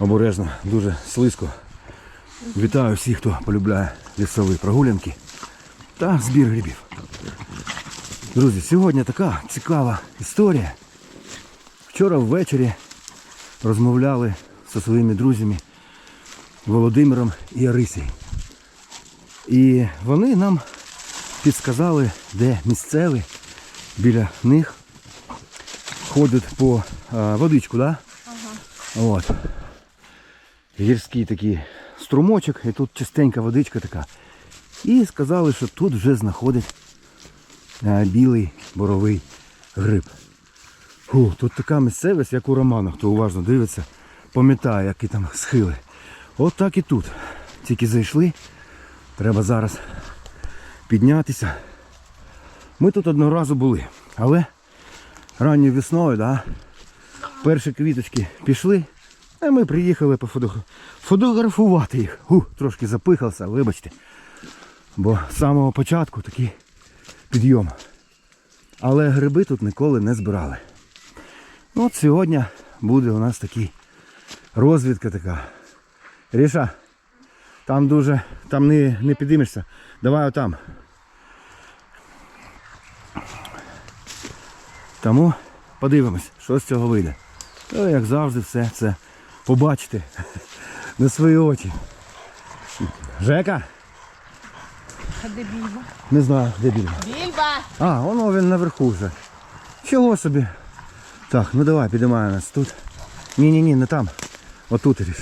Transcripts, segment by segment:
обережно, дуже слизько. Вітаю всіх, хто полюбляє лісові прогулянки та збір грибів. Друзі, сьогодні така цікава історія. Вчора ввечері розмовляли зі своїми друзями Володимиром і Арисією. І вони нам підсказали, де місцеві біля них ходять по водичку, да? От. Гірський такий струмочок, і тут чистенька водичка така. І сказали, що тут вже знаходить а, білий боровий гриб. Фу, тут така місцевість, як у романах, хто уважно дивиться, пам'ятає, які там схили. От так і тут. Тільки зайшли. Треба зараз піднятися. Ми тут одного разу були, але ранньою весною, да, перші квіточки пішли, а ми приїхали пофотограф- фотографувати їх. Фу, трошки запихався, вибачте. Бо з самого початку такий підйом. Але гриби тут ніколи не збирали. Ну, от сьогодні буде у нас такий розвідка така. Ріша, там дуже, там не, не підіймешся. Давай отам. Тому подивимось, що з цього вийде. Ну, як завжди, все це побачите на свої очі. Жека? А де більба? Не знаю, де більма. Більба! А, воно він наверху вже. Чого собі? Так, ну давай, підіймає нас тут. Ні-ні-ні, не там. Отут ріш.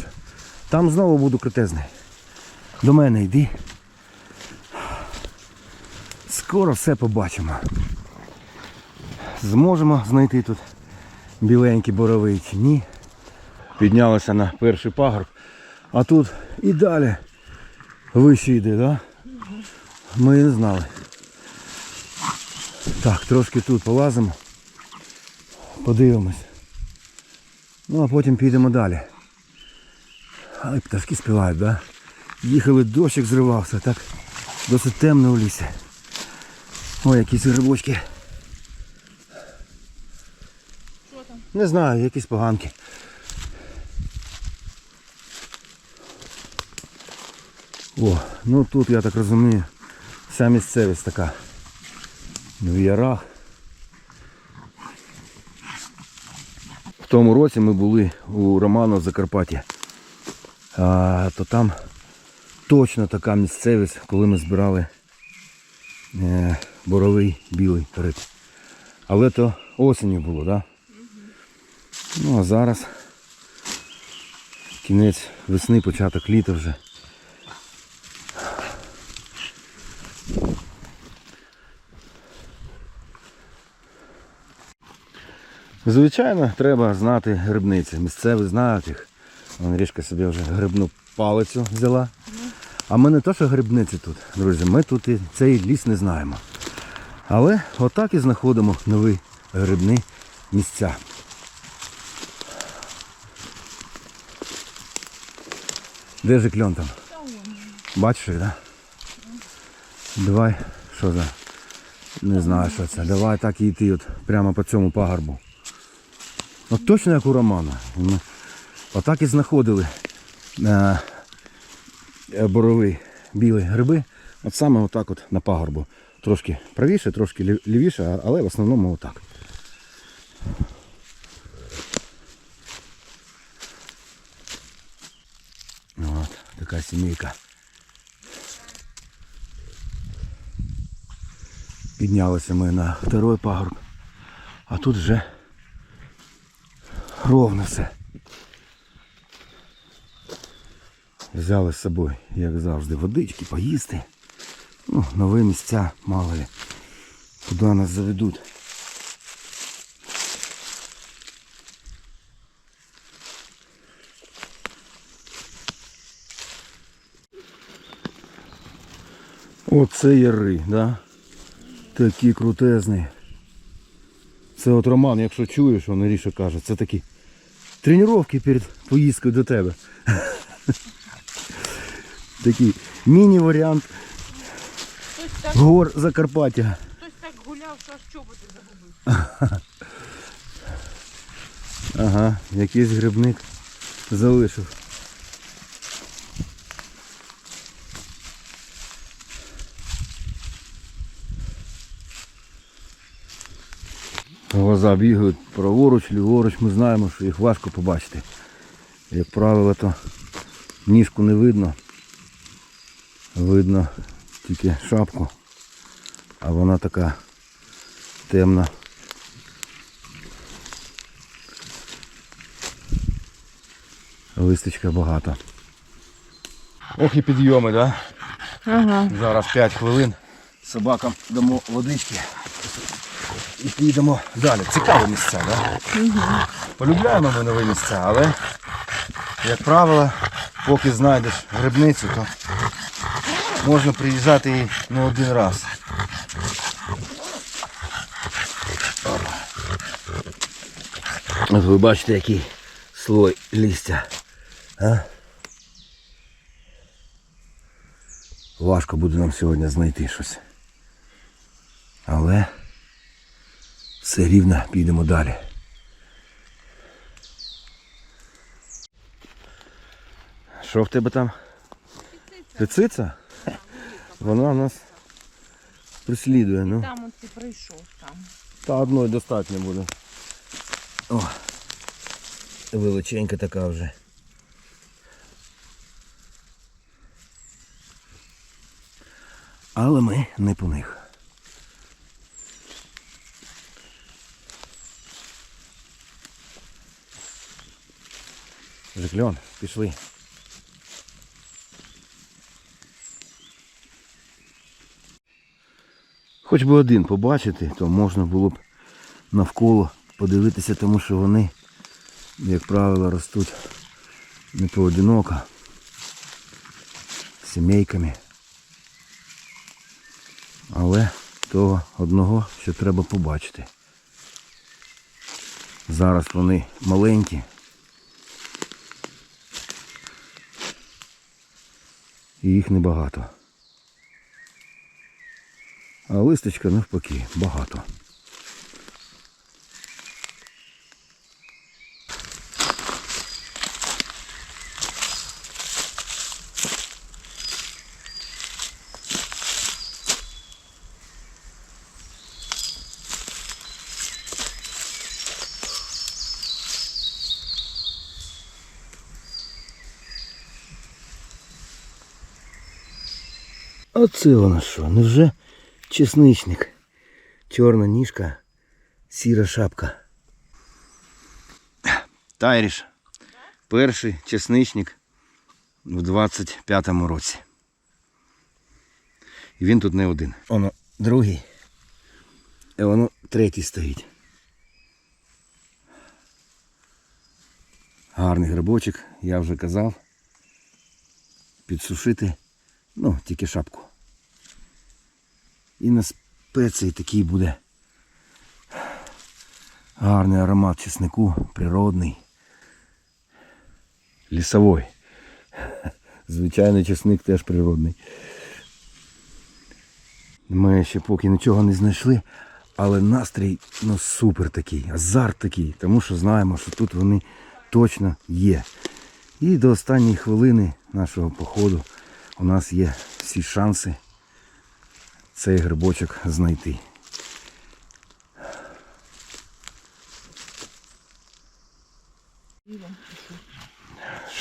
Там знову буду крутезний. До мене йди. Скоро все побачимо. Зможемо знайти тут біленький боровий чи ні. Піднялися на перший пагорб. А тут і далі вище йде? Да? Ми не знали. Так, трошки тут полазимо. Подивимось. Ну а потім підемо далі. Але пташки співають, да? Їхали, дощик зривався, так досить темно у лісі. Ой, якісь грибочки. Що там? Не знаю, якісь поганки. О, ну тут я так розумію, вся місцевість така. В ярах. В тому році ми були у Роману в Закарпатті. А, то там точно така місцевість, коли ми збирали е, боровий білий гриб. Але то осінню було, так? Ну а зараз кінець весни, початок літа вже. Звичайно, треба знати грибниці. Місцеві знають їх. Ріжка собі вже грибну палицю взяла. А ми не то, що грибниці тут, друзі, ми тут і цей ліс не знаємо. Але отак і знаходимо нові грибні місця. Де же кльон там? Бачиш, так? Да? Давай, що за? Не знаю, що це. Давай так і йти от прямо по цьому пагорбу. От точно як у Романа. Ми Отак і знаходили е, е, борові білі гриби. От саме отак от на пагорбу. Трошки правіше, трошки лівіше, але в основному отак. От, така сімейка. Піднялися ми на второй пагорб. А тут вже ровно все. Взяли з собою, як завжди, водички, поїсти. Ну, нові місця, мало ли. Куди нас заведуть. Оце яри, да? Такі крутезні. Це от Роман, якщо чуєш, он Ріша каже, це такі тренування перед поїздкою до тебе. Такий міні-варіант гор Закарпаття. хтось так гуляв, що аж чоботи загубив. Ага, якийсь грибник залишив. Глаза бігають праворуч, ліворуч, ми знаємо, що їх важко побачити. Як правило, то ніжку не видно. Видно тільки шапку, а вона така темна. Листочка багато. Ох і підйоми, да? Ага. Зараз 5 хвилин. Собакам дамо водички. І підемо далі. Цікаві місця, да? Полюбляємо ми нові місця, але, як правило, поки знайдеш грибницю, то можна приїжджати і не один раз. От ви бачите, який слой листя. А? Важко буде нам сьогодні знайти щось. Але все рівно підемо далі. Що в тебе там? Пициця? Вона нас преслідує, ну. Там от ти прийшов там. Та одної достатньо буде. О, величенька така вже. Але ми не по них. Жикльон, пішли. Хоч би один побачити, то можна було б навколо подивитися, тому що вони, як правило, ростуть не поодиноко, сімейками. Але того одного, що треба побачити. Зараз вони маленькі. І їх небагато. А листочка навпаки багато. Оце воно що, невже чесничник? Чорна ніжка, сіра шапка. Тайріш. Перший чесничник в 25-му році. І він тут не один. Воно другий. І воно третій стоїть. Гарний грибочок, я вже казав. Підсушити, ну, тільки шапку. І на спеції такий буде гарний аромат чеснику, природний, лісовий. Звичайний чесник теж природний. Ми ще поки нічого не знайшли, але настрій ну, супер такий, азарт такий, тому що знаємо, що тут вони точно є. І до останньої хвилини нашого походу у нас є всі шанси цей грибочок знайти.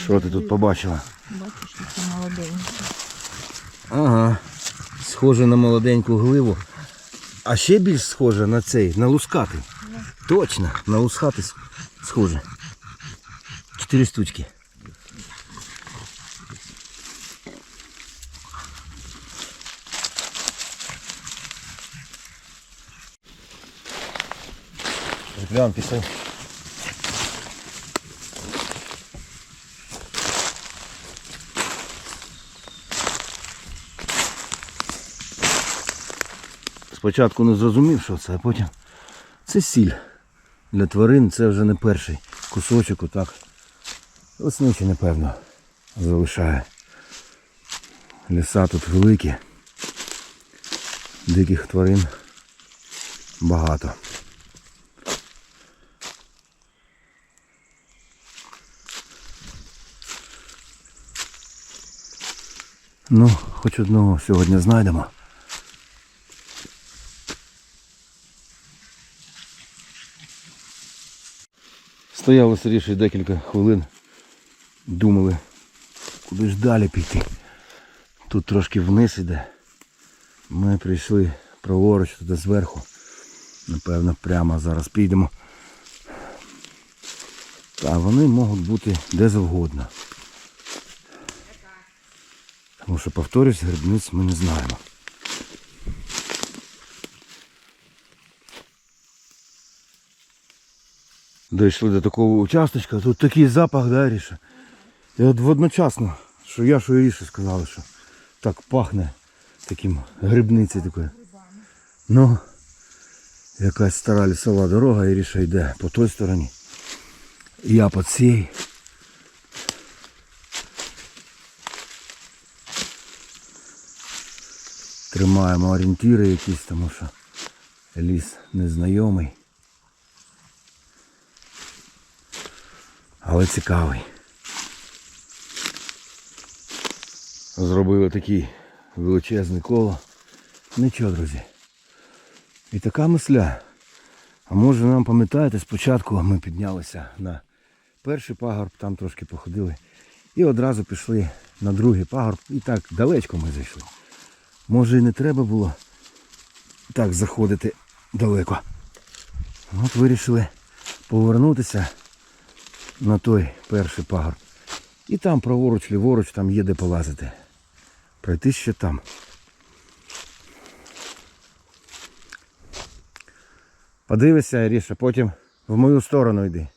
Що ти тут побачила? Бачиш, який молоденький. Ага. Схоже на молоденьку гливу. А ще більш схоже на цей, на лускати. Точно, на лускати схоже. Чотири штучки. Глянь, пішли. Спочатку не зрозумів, що це, а потім це сіль. Для тварин це вже не перший кусочок, отак. Лесничий, напевно, залишає. Ліса тут великі. Диких тварин багато. Ну, хоч одного сьогодні знайдемо. Стояли сиріше декілька хвилин. Думали, куди ж далі піти. Тут трошки вниз іде. Ми прийшли праворуч туди зверху. Напевно, прямо зараз підемо. Та вони можуть бути де завгодно. Тому що, повторюсь, грибниць ми не знаємо. Дійшли до такого участочка, тут такий запах, да, Ріша? І от водночасно, що я, що і Ріша сказали, що так пахне таким грибницею такою. Ну, якась стара лісова дорога, і Ріша йде по той стороні. Я по цій. Тримаємо орієнтири якісь, тому що ліс незнайомий. Але цікавий. Зробили такий величезний коло. Нічого, друзі. І така мисля. А може нам пам'ятаєте, спочатку ми піднялися на перший пагорб, там трошки походили. І одразу пішли на другий пагорб. І так далечко ми зайшли. Може і не треба було так заходити далеко. От вирішили повернутися на той перший пагорб. І там праворуч, ліворуч, там є де полазити. Пройти ще там. Подивися, Ріша, потім в мою сторону йди.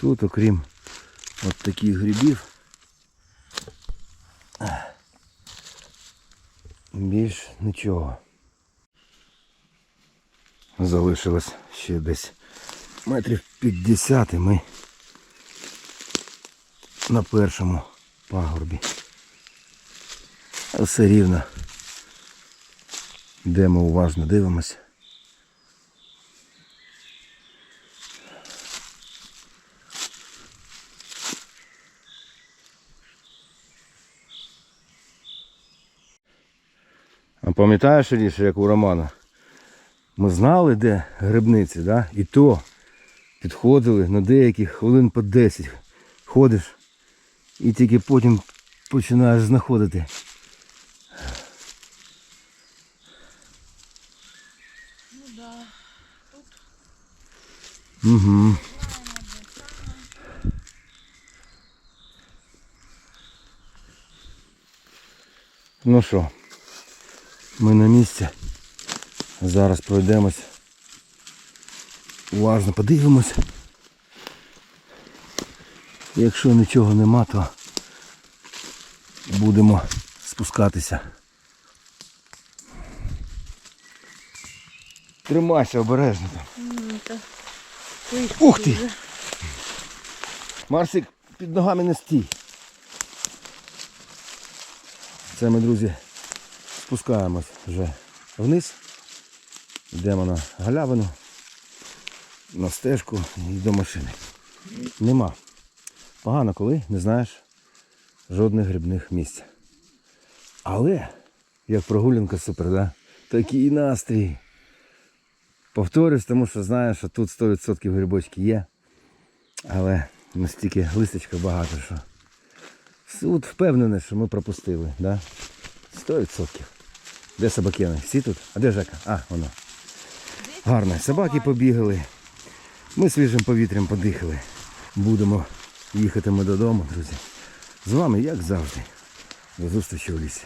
Тут, окрім от таких грибів, більш нічого. Залишилось ще десь метрів 50 і ми на першому пагорбі. Все рівно. Де ми уважно дивимось. А пам'ятаєш, Ріша, як у Романа? Ми знали, де грибниці, да? і то підходили на деяких хвилин по 10. Ходиш і тільки потім починаєш знаходити. Ну да. Угу. Ну що, ми на місці. Зараз пройдемось. Уважно подивимось. Якщо нічого нема, то будемо спускатися. Тримайся обережно там. Ух ти! Марсик, під ногами не стій. Це ми, друзі, спускаємось вже вниз. Йдемо на галявину, на стежку і до машини. Нема. Погано, коли не знаєш жодних грибних місць. Але, як прогулянка супер, да? такий настрій. Повторюсь, тому що знаю, що тут 100% грибочки є. Але настільки листочка багато, що суд впевнений, що ми пропустили, да? 100%. Де собакени? Всі тут? А де Жека? А, воно. Гарно. Собаки побігали. Ми свіжим повітрям подихали. Будемо їхати ми додому, друзі. З вами, як завжди. До зустрічі у лісі.